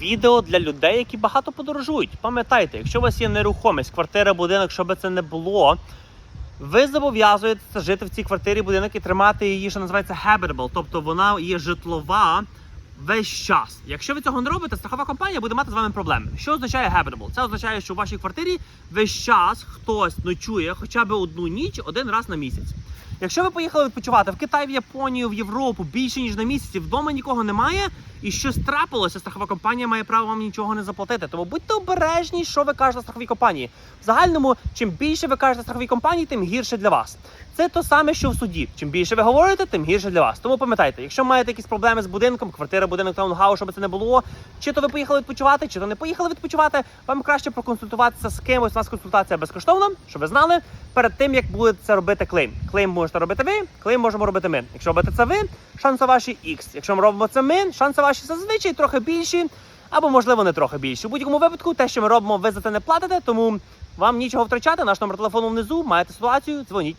відео для людей, які багато подорожують. Пам'ятайте, якщо у вас є нерухомість, квартира, будинок, що би це не було, ви зобов'язуєтеся жити в цій квартирі будинок і тримати її, що називається habitable, тобто вона є житлова весь час. Якщо ви цього не робите, страхова компанія буде мати з вами проблеми. Що означає habitable? Це означає, що в вашій квартирі весь час хтось ночує хоча б одну ніч один раз на місяць. Якщо ви поїхали відпочивати в Китай, в Японію, в Європу більше ніж на місяці, вдома нікого немає, і щось трапилося, страхова компанія має право вам нічого не заплатити. Тому будьте обережні, що ви кажете страховій компанії. В загальному, чим більше ви кажете страховій компанії, тим гірше для вас. Це то саме, що в суді. Чим більше ви говорите, тим гірше для вас. Тому пам'ятайте, якщо маєте якісь проблеми з будинком, квартира, будинок, таунхаус, щоб це не було, чи то ви поїхали відпочивати, чи то не поїхали відпочивати, вам краще проконсультуватися з кимось. У нас консультація безкоштовна, щоб ви знали перед тим, як будете це робити клейм. Клейм можете робити ви, клейм можемо робити ми. Якщо робите це ви, шанси ваші X. Якщо ми робимо це ми, шанси ваші зазвичай трохи більші, або можливо не трохи більші. У будь-якому випадку, те, що ми робимо, ви за це не платите, тому вам нічого втрачати. Наш номер телефону внизу. Маєте ситуацію, дзвоніть.